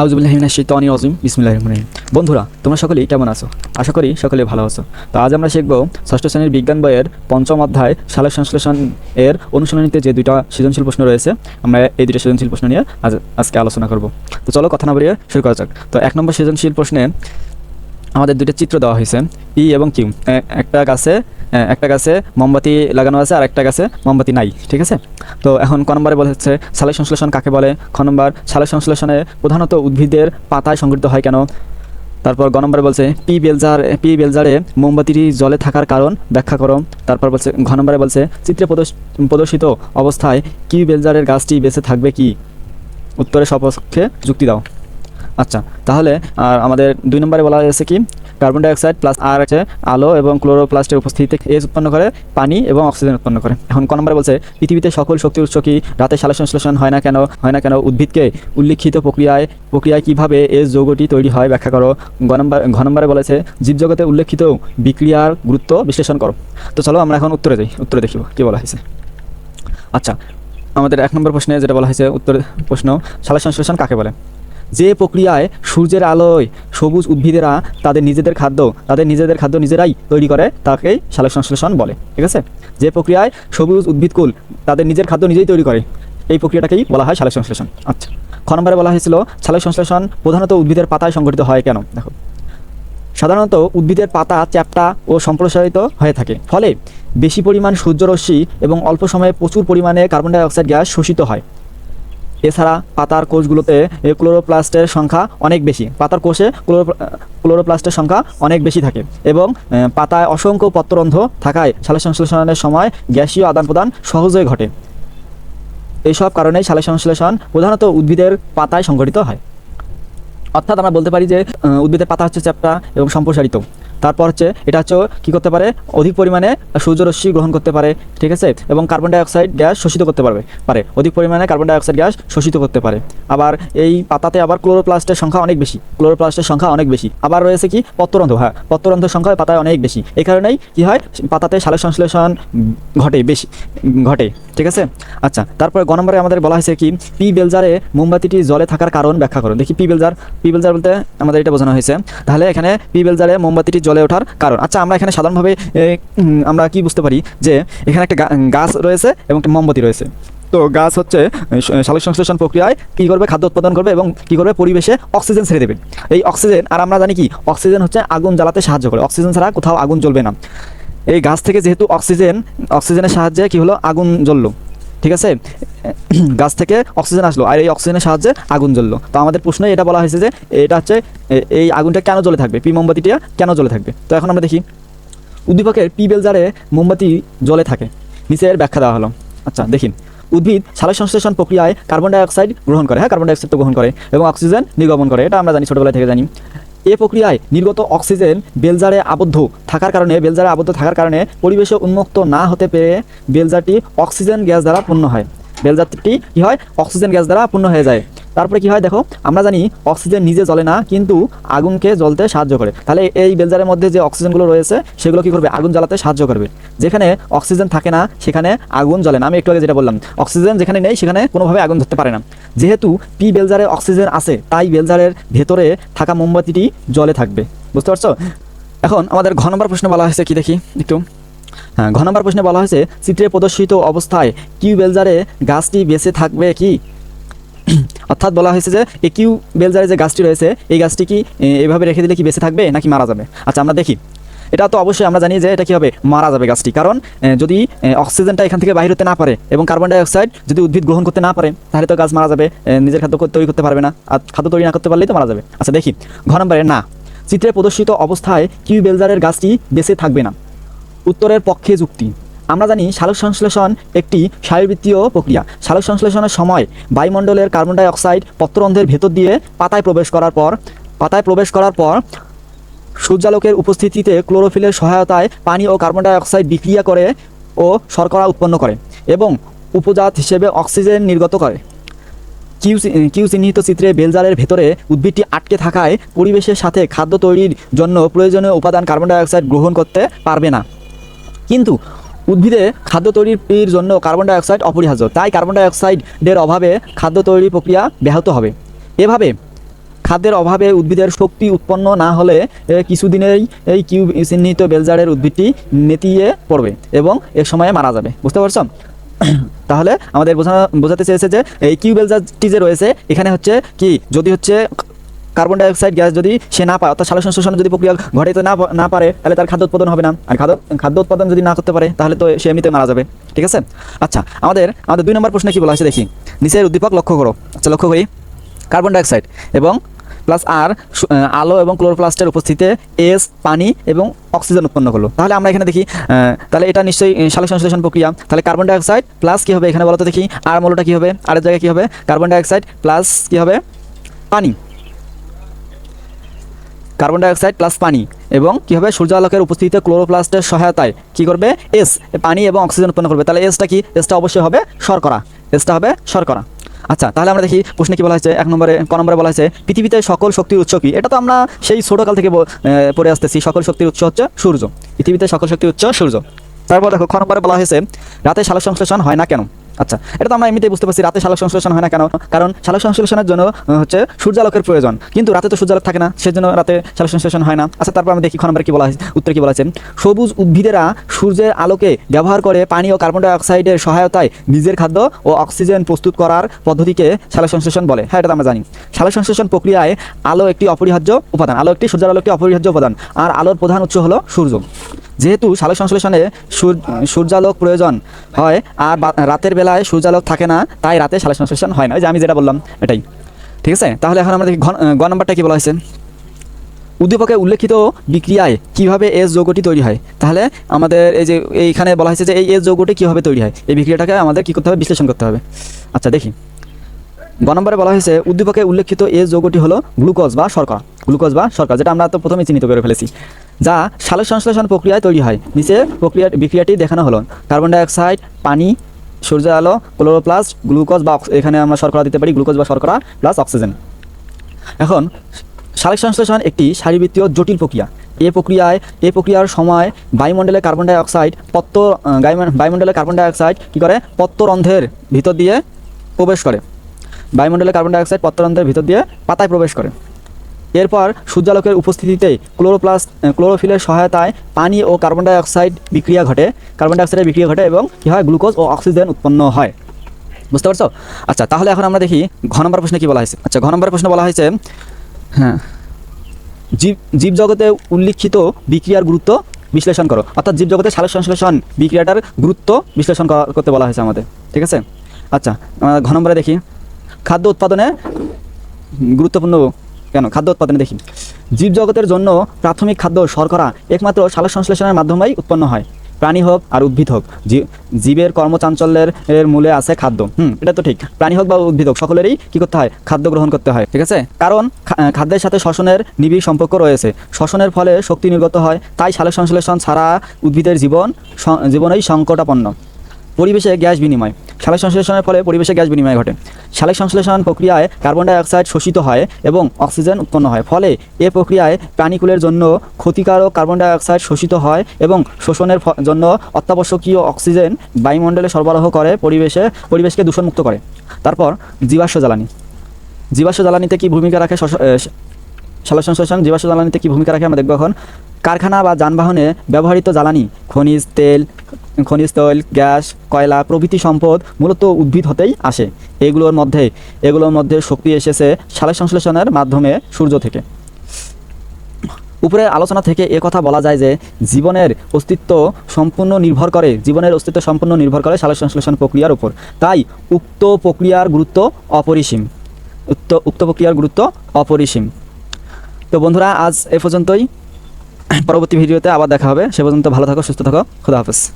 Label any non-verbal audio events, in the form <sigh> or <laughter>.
আউজুবিল্লাহিমিনা শৈতানি অজিম বিসমিল্লাহ রহমান বন্ধুরা, তোমরা সকলেই কেমন আছো? আশা করি সকলে ভালো আছো। তো আজ আমরা শিখব ষষ্ঠ শ্রেণির বিজ্ঞান বইয়ের পঞ্চম অধ্যায় সালের সংশ্লেষণ এর অনুশীলনীতে যে দুইটা সৃজনশীল প্রশ্ন রয়েছে, আমরা এই দুইটা সৃজনশীল প্রশ্ন নিয়ে আজ, আজকে আলোচনা করব। তো চলো কথা না বাড়িয়ে শুরু করা যাক। তো এক নম্বর সৃজনশীল প্রশ্নে আমাদের দুইটা চিত্র দেওয়া হয়েছে, ই এবং কিউ। একটা গাছে একটা গাছে মোমবাতি লাগানো আছে আর একটা গাছে মোমবাতি নাই, ঠিক আছে? তো এখন ক নম্বরে বলা হচ্ছে সালের সংশ্লেষণ কাকে বলে? খ নম্বর সালের সংশ্লেষণে প্রধানত উদ্ভিদের পাতায় সংঘটিত হয় কেন? তারপর গ নম্বরে বলছে, পি বেলজার, পি বেলজারে মোমবাতিটি জলে থাকার কারণ ব্যাখ্যা করো। তারপর বলছে, ঘ নম্বরে বলছে, চিত্রে প্রদর্শ- প্রদর্শিত অবস্থায় কি বেলজারের গাছটি বেঁচে থাকবে কি? উত্তরে সপক্ষে যুক্তি দাও। আচ্ছা তাহলে, আর আমাদের দুই নম্বরে বলা হয়েছে কি? কার্বন ডাইঅক্সাইড প্লাস আর আছে, আলো এবং ক্লোরোপ্লাস্টের উপস্থিতিতে এস উৎপন্ন করে, পানি এবং অক্সিজেন উৎপন্ন করে। এখন ক নম্বরে বলছে, পৃথিবীতে সকল শক্তি উৎস কি? রাতে সালে সংশ্লেষণ হয় না কেন? হয় না কেন? উদ্ভিদকে উল্লিখিত প্রক্রিয়ায় প্রক্রিয়ায় কীভাবে এস যৌগটি তৈরি হয়? ব্যাখ্যা করো। গ নম্বর, ঘ নম্বরে বলেছে, জীবজগতে উল্লেখিত বিক্রিয়ার গুরুত্ব বিশ্লেষণ করো। তো চলো আমরা এখন উত্তরে যাই, উত্তরে দেখিব কি বলা হয়েছে। আচ্ছা আমাদের এক নম্বর প্রশ্নে যেটা বলা হয়েছে, উত্তর প্রশ্ন সালের সংশ্লেষণ কাকে বলে? যে প্রক্রিয়ায় সূর্যের আলোয় সবুজ উদ্ভিদেরা তাদের নিজেদের খাদ্য, তাদের নিজেদের খাদ্য নিজেরাই তৈরি করে তাকেই সালোক সংশ্লেষণ বলে, ঠিক আছে? যে প্রক্রিয়ায় সবুজ উদ্ভিদকুল তাদের নিজের খাদ্য নিজেই তৈরি করে, এই প্রক্রিয়াটাকেই বলা হয় সালোক সংশ্লেষণ। আচ্ছা খ নম্বরে বলা হয়েছিল, সালোক সংশ্লেষণ প্রধানত উদ্ভিদের পাতায় সংঘটিত হয় কেন? দেখো, সাধারণত উদ্ভিদের পাতা চ্যাপ্টা ও সম্প্রসারিত হয়ে থাকে, ফলে বেশি পরিমাণ সূর্যরশ্মি এবং অল্প সময়ে প্রচুর পরিমাণে কার্বন ডাই অক্সাইড গ্যাস শোষিত হয়। এছাড়া পাতার কোষগুলোতে ক্লোরোপ্লাস্টের সংখ্যা অনেক বেশি। পাতার কোষে ক্লোরো, ক্লোরোপ্লাস্টের সংখ্যা অনেক বেশি থাকে এবং পাতায় অসংখ্য পত্ররন্ধ্র থাকায় সালের সংশ্লেষণের সময় গ্যাসীয় আদান প্রদান সহজেই ঘটে। এইসব কারণেই সালের সংশ্লেষণ প্রধানত উদ্ভিদের পাতায় সংঘটিত হয়। অর্থাৎ আমরা বলতে পারি যে উদ্ভিদের পাতা হচ্ছে চ্যাপ্টা এবং সম্প্রসারিত। তারপর হচ্ছে এটা হচ্ছে কী করতে পারে? অধিক পরিমাণে সূর্যরশ্মি গ্রহণ করতে পারে, ঠিক আছে? এবং কার্বন ডাইঅক্সাইড গ্যাস শোষিত করতে পারবে, পারে। অধিক পরিমাণে কার্বন ডাইঅক্সাইড গ্যাস শোষিত করতে পারে। আবার এই পাতাতে আবার ক্লোরোপ্লাস্টের সংখ্যা অনেক বেশি ক্লোরোপ্লাস্টের সংখ্যা অনেক বেশি। আবার রয়েছে কি? পত্ররন্ধ্র হ্যাঁ পত্ররন্ধ্রের সংখ্যা পাতায় অনেক বেশি। এই কারণেই কি হয়? পাতাতে সালের সংশ্লেষণ ঘটে, বেশি, ঘটে। ঠিক আছে? আচ্ছা তারপরে গ নম্বরে আমাদের বলা হয়েছে কি, পি বেলজারে মোমবাতিটি জলে থাকার কারণ ব্যাখ্যা করুন। দেখি, পি বেলজার পি বেলজার বলতে আমাদের এটা বোঝানো হয়েছে। তাহলে এখানে পি বেলজারে মোমবাতিটি জলে ওঠার কারণ। আচ্ছা আমরা এখানে সাধারণভাবে আমরা কি বুঝতে পারি যে এখানে একটা গাছ রয়েছে এবং একটা মোমবাতি রয়েছে। তো গাছ হচ্ছে সালোক সংশ্লেষণ প্রক্রিয়ায় কী করবে? খাদ্য উৎপাদন করবে এবং কী করবে? পরিবেশে অক্সিজেন ছেড়ে দেবে। এই অক্সিজেন, আর আমরা জানি কি, অক্সিজেন হচ্ছে আগুন জ্বালাতে সাহায্য করে। অক্সিজেন ছাড়া কোথাও আগুন জ্বলবে না। এই গাছ থেকে যেহেতু অক্সিজেন, অক্সিজেনের সাহায্যে কি হলো? আগুন জ্বললো। ঠিক আছে? <clears throat> গাছ থেকে অক্সিজেন আসলো আর এই অক্সিজেনের সাহায্যে আগুন জ্বললো। তো আমাদের প্রশ্নে এটা বলা হয়েছে যে এটা হচ্ছে এই আগুনটা কেন জ্বলে থাকবে? পি মোমবাতিটা কেন জ্বলে থাকবে? তো এখন আমরা দেখি। উদ্দীপকের পি বেলজারে মোমবাতি জ্বলে থাকে। নিচে এর ব্যাখ্যা দেওয়া হলো। আচ্ছা দেখি। উদ্ভিদ সালোক সংশ্লেষণ প্রক্রিয়ায় কার্বন ডাই অক্সাইড গ্রহণ করে। হ্যাঁ কার্বন ডাই অক্সাইড তো গ্রহণ করে এবং অক্সিজেন নির্গমন করে। এটা আমরা জানি ছোটোবেলা থেকে জানি। এ প্রক্রিয়ায় নির্গত অক্সিজেন বেলজারে আবদ্ধ থাকার কারণে, বেলজারে আবদ্ধ থাকার কারণে পরিবেশে উন্মুক্ত না হতে পেরে বেলজারটি অক্সিজেন গ্যাস দ্বারা পূর্ণ হয়। বেলজারটি কি হয়? অক্সিজেন গ্যাস দ্বারা পূর্ণ হয়ে যায়। তারপরে কি হয় দেখো? আমরা জানি অক্সিজেন নিজে জ্বলে না, কিন্তু আগুনকে জ্বলতে সাহায্য করে। তাহলে এই বেলজারের মধ্যে যে অক্সিজেনগুলো রয়েছে, সেগুলো কি করবে? আগুন জ্বালাতে সাহায্য করবে। যেখানে অক্সিজেন থাকে না, সেখানে আগুন জ্বলে না। আমি একটু আগে যেটা বললাম, অক্সিজেন যেখানে নেই, সেখানে কোনোভাবে আগুন ধরতে পারে না। যেহেতু পি বেলজারে অক্সিজেন আছে, তাই বেলজারের ভেতরে থাকা মোমবাতিটি জলে থাকবে। বুঝতে পারছ? এখন আমাদের ঘ নম্বর প্রশ্ন বলা হয়েছে কি দেখি? একটু। ঘ নম্বর প্রশ্নে বলা হয়েছে, চিত্রে প্রদর্শিত অবস্থায় কিউ বেলজারে গাছটি বেঁচে থাকবে কি? <clears throat> অর্থাৎ বলা হয়েছে যে এই কিউ বেলজারে যে গাছটি রয়েছে, এই গাছটি কি এভাবে রেখে দিলে কি বেঁচে থাকবে নাকি মারা যাবে? আচ্ছা আমরা দেখি। এটা তো অবশ্যই আমরা জানি যে এটা কি হবে, মারা যাবে গাছটি। কারণ যদি অক্সিজেনটা এখান থেকে বাইর হতে না পারে এবং কার্বন ডাই অক্সাইড যদি উদ্ভিদ গ্রহণ করতে না পারে, তাহলে তো গাছ মারা যাবে নিজের খাদ্য তৈরি করতে পারবে না। আর খাদ্য তৈরি না করতে পারলেই তো মারা যাবে। আচ্ছা দেখি। ঘ নম্বরে না। চিত্রে প্রদর্শিত অবস্থায় কিউ বেলজারের গাছটি বেঁচে থাকবে না। উত্তরের পক্ষে যুক্তি। আমরা জানি সালোক সংশ্লেষণ একটি শারীরবৃত্তীয় প্রক্রিয়া। সালোক সংশ্লেষণের সময় বায়ুমণ্ডলের কার্বন ডাই অক্সাইড পত্ররন্ধ্রের ভেতর দিয়ে পাতায় প্রবেশ করার পর, পাতায় প্রবেশ করার পর সূর্যালোকের উপস্থিতিতে ক্লোরোফিলের সহায়তায় পানি ও কার্বন ডাই অক্সাইড বিক্রিয়া করে ও শর্করা উৎপন্ন করে এবং উপজাত হিসেবে অক্সিজেন নির্গত করে। কিউ কিউ চিহ্নিত চিত্রে বেলজারের ভেতরে উদ্ভিদটি আটকে থাকায় পরিবেশের সাথে খাদ্য তৈরির জন্য প্রয়োজনীয় উপাদান কার্বন ডাই অক্সাইড গ্রহণ করতে পারবে না। কিন্তু উদ্ভিদে খাদ্য তৈরির জন্য কার্বন ডাই অক্সাইড অপরিহার্য। তাই কার্বন ডাইঅক্সাইডের অভাবে খাদ্য তৈরি প্রক্রিয়া ব্যাহত হবে। এভাবে খাদ্যের অভাবে উদ্ভিদের শক্তি উৎপন্ন না হলে কিছুদিনেই এই কিউ চিহ্নিত বেলজারের উদ্ভিদটি নেতিয়ে পড়বে এবং এক সময়ে মারা যাবে। বুঝতে পারছ? <clears throat> তাহলে আমাদের বোঝানো বোঝাতে চেয়েছে যে এই কিউ বেলজারটি যে রয়েছে, এখানে হচ্ছে কি? যদি হচ্ছে কার্বন ডাইঅক্সাইড গ্যাস যদি সে না পায়, অর্থাৎ সালোক সংশ্লেষণ যদি প্রক্রিয়া ঘটাইতে না না পারে, তাহলে তার খাদ্য উৎপাদন হবে না। আর খাদ্য খাদ্য উৎপাদন যদি না করতে পারে, তাহলে তো সে এমনিতে মারা যাবে। ঠিক আছে? আচ্ছা আমাদের আমাদের দুই নম্বর প্রশ্নে কি বলা আছে দেখি? নিচের উদ্দীপক লক্ষ্য করো। আচ্ছা লক্ষ্য করি। কার্বন ডাইঅক্সাইড এবং প্লাস আর আলো এবং ক্লোরোপ্লাস্টের উপস্থিতিতে এস পানি এবং অক্সিজেন উৎপন্ন করল। তাহলে আমরা এখানে দেখি তাহলে এটা নিশ্চয়ই সালোক সংশ্লেষণ প্রক্রিয়া। তাহলে কার্বন ডাইঅক্সাইড প্লাস কি হবে এখানে বলতো দেখি? আর মূলটা কী হবে? আর জায়গায় কী হবে? কার্বন ডাইঅক্সাইড প্লাস কী হবে? পানি। কার্বন ডাইঅক্সাইড প্লাস পানি এবং কি হবে সূর্যালোকের উপস্থিতিতে ক্লোরোপ্লাস্টের সহায়তায় কি করবে? এস পানি এবং অক্সিজেন উৎপন্ন করবে। তাহলে এসটা কি? এসটা অবশ্যই হবে শর্করা। এসটা হবে শর্করা। আচ্ছা তাহলে আমরা দেখি প্রশ্নে কি বলা হয়েছে? এক নম্বরে, ক নম্বরে বলা হয়েছে, পৃথিবীতে সকল শক্তির উৎস কি? এটা তো আমরা সেই ছোটকাল থেকে পড়ে আসতেছি। সকল শক্তির উৎস হচ্ছে সূর্য। পৃথিবীতে সকল শক্তির উৎস সূর্য। তারপর দেখো, খ নম্বরে বলা হয়েছে, রাতে সালোক সংশ্লেষণ হয় না কেন? আচ্ছা এটা তো আমরা এমনিতেই বুঝতে পারছি, রাতে সালোক সংশ্লেষণ হয় না কেন? কারণ সালোক সংশ্লেষণের জন্য হচ্ছে সূর্যালোকের প্রয়োজন। কিন্তু রাতে তো সূর্যালোক থাকে না, সেজন্য রাতে সালোক সংশ্লেষণ হয় না। আচ্ছা তারপর আমরা দেখি নম্বরে কি বলা হয়েছে, উত্তরে কি বলা আছে সবুজ উদ্ভিদেরা সূর্যের আলোকে ব্যবহার করে পানি ও কার্বন ডাই অক্সাইডের সহায়তায় নিজের খাদ্য ও অক্সিজেন প্রস্তুত করার পদ্ধতিকে সালোক সংশ্লেষণ বলে। হ্যাঁ এটা তো আমরা জানি। সালোক সংশ্লেষণ প্রক্রিয়ায় আলো একটি অপরিহার্য উপাদান, আলো একটি সূর্যালোক একটি অপরিহার্য উপাদান। আর আলোর প্রধান উৎস হলো সূর্য। যেহেতু সালোক সংশ্লেষণে সূর- সূর্যালোক প্রয়োজন হয়, আর রাতের বেলায় সূর্যালোক থাকে না, তাই রাতে সালোক সংশ্লেষণ হয় না। ওই যে আমি যেটা বললাম, এটাই। ঠিক আছে? তাহলে এখন আমরা দেখি গ নম্বরটা কি বলা হয়েছে? উদ্দীপকে উল্লেখিত বিক্রিয়ায় কীভাবে এস যৌগটি তৈরি হয়? তাহলে আমাদের এই যে এইখানে বলা হয়েছে যে এই এস যৌগটি কীভাবে তৈরি হয়? এই বিক্রিয়াটাকে আমাদের কী করতে হবে? বিশ্লেষণ করতে হবে। আচ্ছা দেখি। গ নম্বরে বলা হয়েছে, উদ্দীপকে উল্লেখিত এস যৌগটি হলো গ্লুকোজ বা শর্করা। গ্লুকোজ বা শর্করা, যেটা আমরা তো প্রথমে চিহ্নিত করে ফেলেছি, যা সালোক সংশ্লেষণ প্রক্রিয়ায় তৈরি হয়। নিচে প্রক্রিয়া বিক্রিয়াটি দেখানো হলো। কার্বন ডাইঅক্সাইড পানি, সূর্য আলো, ক্লোরোপ্লাস্ট, গ্লুকোজ বা এখানে আমরা শর্করা দিতে পারি, গ্লুকোজ বা শর্করা প্লাস অক্সিজেন। এখন সালোক সংশ্লেষণ একটি শারীরবৃত্তীয় জটিল প্রক্রিয়া। এই প্রক্রিয়ায় এই প্রক্রিয়ার সময় বায়ুমণ্ডলে কার্বন ডাই অক্সাইড পত্র বায়ুমণ্ডলে কার্বন ডাইঅক্সাইড কী করে? পত্ররন্ধ্রের ভিতর দিয়ে প্রবেশ করে। বায়ুমণ্ডলে কার্বন ডাই অক্সাইড পত্ররন্ধ্রের ভিতর দিয়ে পাতায় প্রবেশ করে। এরপর সূর্যালোকের উপস্থিতিতে ক্লোরোপ্লাস্ট ক্লোরোফিলের সহায়তায় পানি ও কার্বন ডাই অক্সাইড বিক্রিয়া ঘটে। কার্বন ডাই অক্সাইডের বিক্রিয়া ঘটে এবং কী হয়? গ্লুকোজ ও অক্সিজেন উৎপন্ন হয়। বুঝতে পারছ? আচ্ছা তাহলে এখন আমরা দেখি ঘ নম্বর প্রশ্নে কী বলা হয়েছে? আচ্ছা ঘ নম্বর প্রশ্নে বলা হয়েছে হ্যাঁ জীব, জীবজগতে উল্লিখিত বিক্রিয়ার গুরুত্ব বিশ্লেষণ করো। অর্থাৎ জীবজগতে সালোক সংশ্লেষণ বিক্রিয়াটার গুরুত্ব বিশ্লেষণ করতে বলা হয়েছে আমাদের। ঠিক আছে? আচ্ছা ঘ নম্বরে দেখি। খাদ্য উৎপাদনে গুরুত্বপূর্ণ কেন? খাদ্য উৎপাদনে দেখি। জীবজগতের জন্য প্রাথমিক খাদ্য শর্করা একমাত্র সালোক সংশ্লেষণের মাধ্যমেই উৎপন্ন হয়। প্রাণী হোক আর উদ্ভিদ হোক। জীবের কর্মচাঞ্চল্যের এর মূলে আছে খাদ্য। হুম, এটা তো ঠিক। প্রাণী হোক বা উদ্ভিদ হোক, সকলেরই কী করতে হয়? খাদ্য গ্রহণ করতে হয়, ঠিক আছে? কারণ খাদ্যের সাথে শ্বসনের নিবিড় সম্পর্ক রয়েছে। শ্বসনের ফলে শক্তি নির্গত হয়, তাই সালোক সংশ্লেষণ ছাড়া উদ্ভিদের জীবন জীবনেই সংকটাপন্ন। পরিবেশে গ্যাস বিনিময়। সালোক সংশ্লেষণের ফলে পরিবেশে গ্যাস বিনিময় ঘটে। সালোক সংশ্লেষণ প্রক্রিয়ায় কার্বন ডাই অক্সাইড শোষিত হয় এবং অক্সিজেন উৎপন্ন হয়। ফলে এ প্রক্রিয়ায় প্রাণীকুলের জন্য ক্ষতিকারক কার্বন ডাই অক্সাইড শোষিত হয় এবং শোষণের জন্য অত্যাবশ্যকীয় অক্সিজেন বায়ুমণ্ডলে সরবরাহ করে পরিবেশে, পরিবেশকে দূষণমুক্ত করে। তারপর জীবাশ্ম জ্বালানি। জীবাশ্ম জ্বালানিতে কী ভূমিকা রাখে সালোক সংশ্লেষণ? জীবাশ্ম জ্বালানিতে কী ভূমিকা রাখে আমরা দেখব এখন। কারখানা বা যানবাহনে ব্যবহৃত জ্বালানি, খনিজ, তেল খনিজ তৈল, গ্যাস, কয়লা প্রভৃতি সম্পদ মূলত উদ্ভিদ হতেই আসে। এগুলোর মধ্যে এগুলোর মধ্যে শক্তি এসেছে সালোক সংশ্লেষণের মাধ্যমে সূর্য থেকে। উপরের আলোচনা থেকে এ কথা বলা যায় যে, জীবনের অস্তিত্ব সম্পূর্ণ নির্ভর করে, জীবনের অস্তিত্ব সম্পূর্ণ নির্ভর করে সালোক সংশ্লেষণ প্রক্রিয়ার উপর। তাই উক্ত প্রক্রিয়ার গুরুত্ব অপরিসীম। উক্ত উক্ত প্রক্রিয়ার গুরুত্ব অপরিসীম। তো বন্ধুরা, আজ এ পর্যন্তই। পরবর্তী ভিডিওতে আবার দেখা হবে। সে পর্যন্ত ভালো থাকো, সুস্থ থাকো। খুদা হাফেজ।